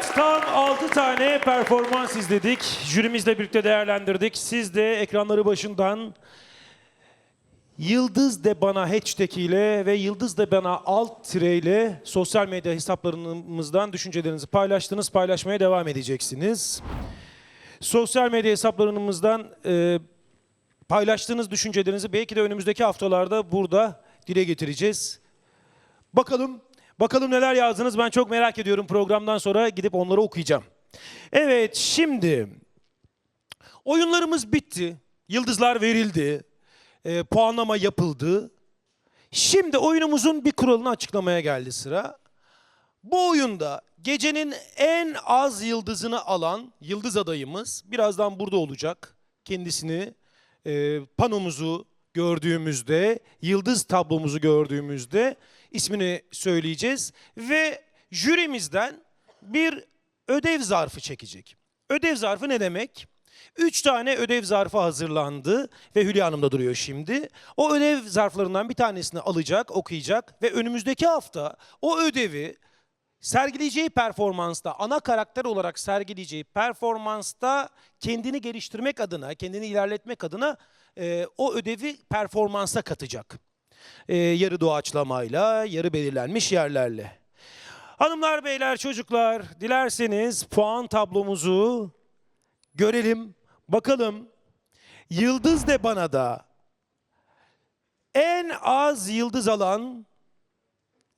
Evet, tam 6 tane performans izledik. Jürimizle birlikte değerlendirdik. Siz de ekranları başından Yıldız de bana hashtag ile ve Yıldız de bana alt tire ile sosyal medya hesaplarımızdan düşüncelerinizi paylaştınız. Paylaşmaya devam edeceksiniz. Sosyal medya hesaplarımızdan e, paylaştığınız düşüncelerinizi belki de önümüzdeki haftalarda burada dile getireceğiz. Bakalım, bakalım neler yazdınız. Ben çok merak ediyorum. Programdan sonra gidip onları okuyacağım. Evet, şimdi oyunlarımız bitti. Yıldızlar verildi. E, puanlama yapıldı. Şimdi oyunumuzun bir kuralını açıklamaya geldi sıra. Bu oyunda gecenin en az yıldızını alan yıldız adayımız birazdan burada olacak. Kendisini e, panomuzu gördüğümüzde, yıldız tablomuzu gördüğümüzde ismini söyleyeceğiz ve jürimizden bir ödev zarfı çekecek. Ödev zarfı ne demek? Üç tane ödev zarfı hazırlandı ve Hülya Hanım da duruyor şimdi. O ödev zarflarından bir tanesini alacak, okuyacak ve önümüzdeki hafta o ödevi sergileyeceği performansta, ana karakter olarak sergileyeceği performansta kendini geliştirmek adına, kendini ilerletmek adına e, o ödevi performansa katacak. E, yarı doğaçlamayla, yarı belirlenmiş yerlerle. Hanımlar, beyler, çocuklar, dilerseniz puan tablomuzu görelim, bakalım. Yıldız de bana da en az yıldız alan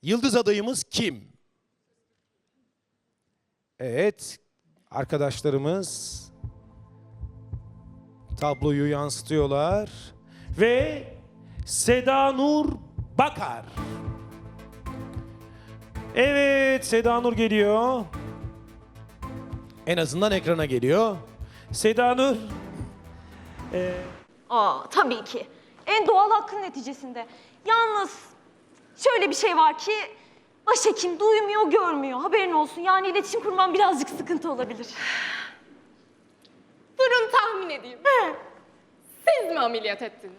yıldız adayımız kim? Evet, arkadaşlarımız tabloyu yansıtıyorlar ve Seda Nur Bakar. Evet, Seda Nur geliyor. En azından ekrana geliyor. Seda Nur, Aa tabii ki. En doğal hakkın neticesinde. Yalnız şöyle bir şey var ki başhekim duymuyor, görmüyor. Haberin olsun. Yani iletişim kurman birazcık sıkıntı olabilir. Durun tahmin edeyim. Siz mi ameliyat ettiniz?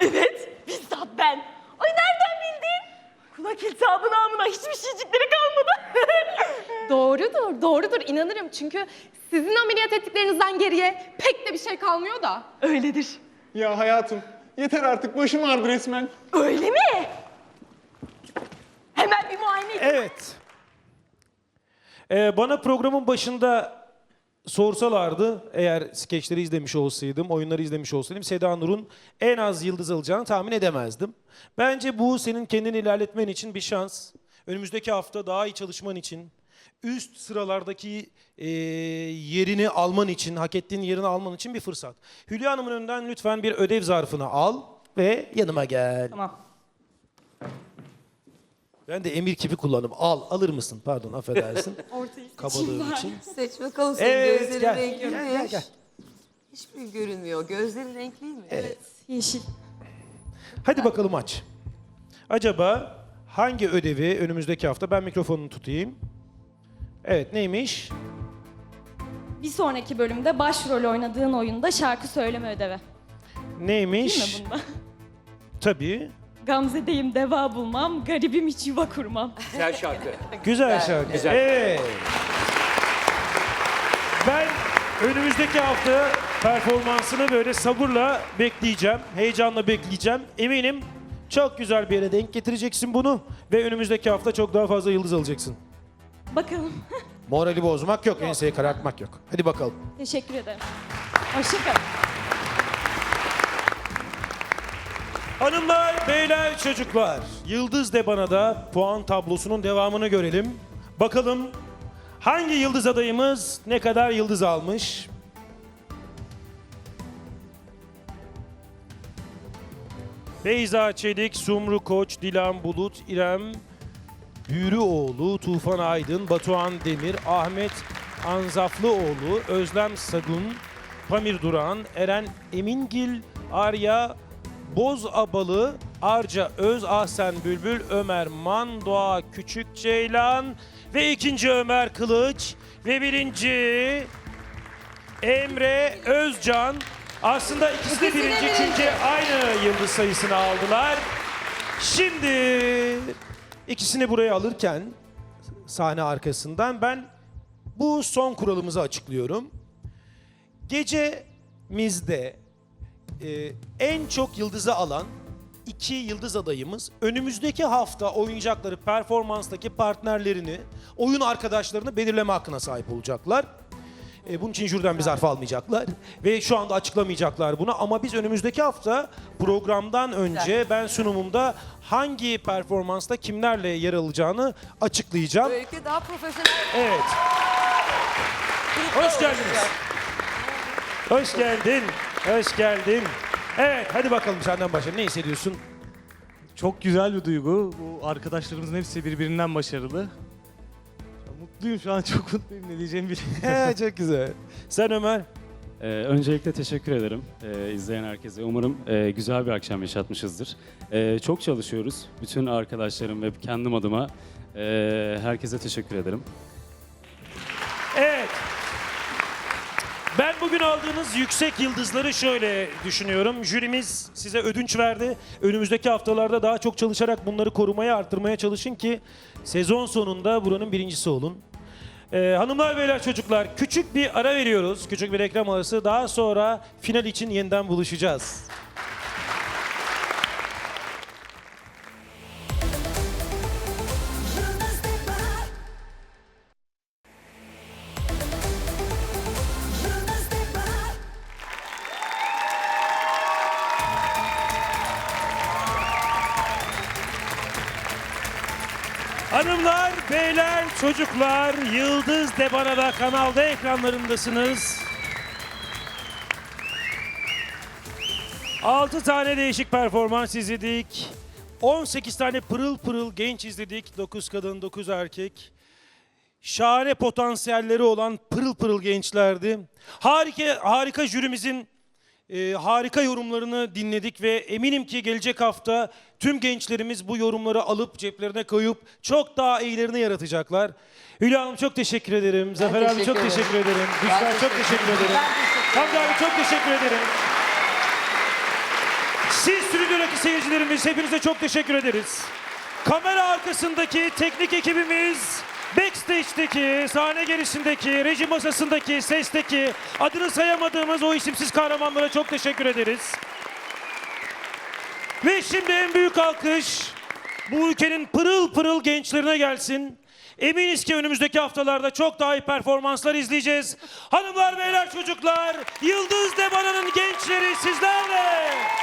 Evet, bizzat ben. Ay nereden bildin? Kulak iltihabı namına hiçbir şeycikleri kalmadı. Doğrudur, doğrudur. inanırım çünkü sizin ameliyat ettiklerinizden geriye pek de bir şey kalmıyor da. Öyledir. Ya hayatım yeter artık başım ağrıdı resmen. Öyle mi? Hemen bir muayene et. evet. Ee, bana programın başında sorsalardı, eğer skeçleri izlemiş olsaydım, oyunları izlemiş olsaydım, Seda Nur'un en az yıldız alacağını tahmin edemezdim. Bence bu senin kendini ilerletmen için bir şans. Önümüzdeki hafta daha iyi çalışman için, üst sıralardaki e, yerini alman için, hak ettiğin yerini alman için bir fırsat. Hülya Hanım'ın önünden lütfen bir ödev zarfını al ve yanıma gel. Tamam. Ben de emir kipi kullandım. Al, alır mısın? Pardon, affedersin. Kabalığım için. Seç bakalım senin Evet, gözlerin gel, renkli gel, mi? gel, gel. Hiçbir görünmüyor. Gözlerin renkli mi? Evet. Yeşil. Hadi bakalım aç. Acaba hangi ödevi önümüzdeki hafta ben mikrofonunu tutayım. Evet neymiş? Bir sonraki bölümde başrol oynadığın oyunda şarkı söyleme ödevi. Neymiş? Değil mi bunda? Tabii. Gamze'deyim deva bulmam, garibim hiç yuva kurmam. Güzel şarkı. Güzel şarkı. Güzel. Evet. Ben önümüzdeki hafta performansını böyle sabırla bekleyeceğim. Heyecanla bekleyeceğim. Eminim çok güzel bir yere denk getireceksin bunu. Ve önümüzdeki hafta çok daha fazla yıldız alacaksın. Bakalım. Morali bozmak yok, enseyi karartmak yok. Hadi bakalım. Teşekkür ederim. Hoşçakalın. Hanımlar, beyler, çocuklar. Yıldız de bana da puan tablosunun devamını görelim. Bakalım hangi yıldız adayımız ne kadar yıldız almış? Beyza Çelik, Sumru Koç, Dilan Bulut, İrem Bürüoğlu, Tufan Aydın, Batuhan Demir, Ahmet Anzaflıoğlu, Özlem Sagun, Pamir Duran, Eren Emingil, Arya Bozabalı, Arca Öz, Ahsen Bülbül, Ömer Man, Doğa Küçük Ceylan ve ikinci Ömer Kılıç ve birinci Emre Özcan. Aslında ikisi de birinci çünkü aynı yıldız sayısını aldılar. Şimdi ikisini buraya alırken sahne arkasından ben bu son kuralımızı açıklıyorum. Gecemizde e, en çok yıldızı alan iki yıldız adayımız önümüzdeki hafta oynayacakları performanstaki partnerlerini, oyun arkadaşlarını belirleme hakkına sahip olacaklar. E, bunun için jüriden bir zarf almayacaklar ve şu anda açıklamayacaklar bunu ama biz önümüzdeki hafta programdan önce ben sunumumda hangi performansta kimlerle yer alacağını açıklayacağım. Böylelikle daha profesyonel Evet. Hoş geldiniz. Hoş geldin. Hoş geldin. Evet hadi bakalım senden başla. Ne hissediyorsun? Çok güzel bir duygu. Bu arkadaşlarımızın hepsi birbirinden başarılı. Mutluyum şu an çok mutluyum ne diyeceğimi bilmiyorum. He, çok güzel. Sen Ömer? Ee, öncelikle teşekkür ederim ee, izleyen herkese. Umarım e, güzel bir akşam yaşatmışızdır. Ee, çok çalışıyoruz. Bütün arkadaşlarım ve kendim adıma e, herkese teşekkür ederim. Evet. Ben bugün aldığınız yüksek yıldızları şöyle düşünüyorum. Jürimiz size ödünç verdi. Önümüzdeki haftalarda daha çok çalışarak bunları korumaya, arttırmaya çalışın ki sezon sonunda buranın birincisi olun. Ee, hanımlar beyler çocuklar küçük bir ara veriyoruz. Küçük bir reklam arası. Daha sonra final için yeniden buluşacağız. Hanımlar, beyler, çocuklar, Yıldız Debana'da kanalda ekranlarındasınız. 6 tane değişik performans izledik. 18 tane pırıl pırıl genç izledik. 9 kadın, 9 erkek. Şahane potansiyelleri olan pırıl pırıl gençlerdi. Harika, harika jürimizin e, harika yorumlarını dinledik ve eminim ki gelecek hafta tüm gençlerimiz bu yorumları alıp ceplerine koyup çok daha iyilerini yaratacaklar. Hülya Hanım çok teşekkür ederim. Zafer abi çok ederim. teşekkür ederim. Ben Gülşen çok teşekkür ederim. Ben Hamdi abi çok teşekkür ederim. Siz stüdyodaki seyircilerimiz hepinize çok teşekkür ederiz. Kamera arkasındaki teknik ekibimiz, backstage'deki, sahne gerisindeki, reji masasındaki, sesteki, adını sayamadığımız o isimsiz kahramanlara çok teşekkür ederiz. Ve şimdi en büyük alkış bu ülkenin pırıl pırıl gençlerine gelsin. Eminiz ki önümüzdeki haftalarda çok daha iyi performanslar izleyeceğiz. Hanımlar, beyler, çocuklar, Yıldız Debana'nın gençleri sizlerle.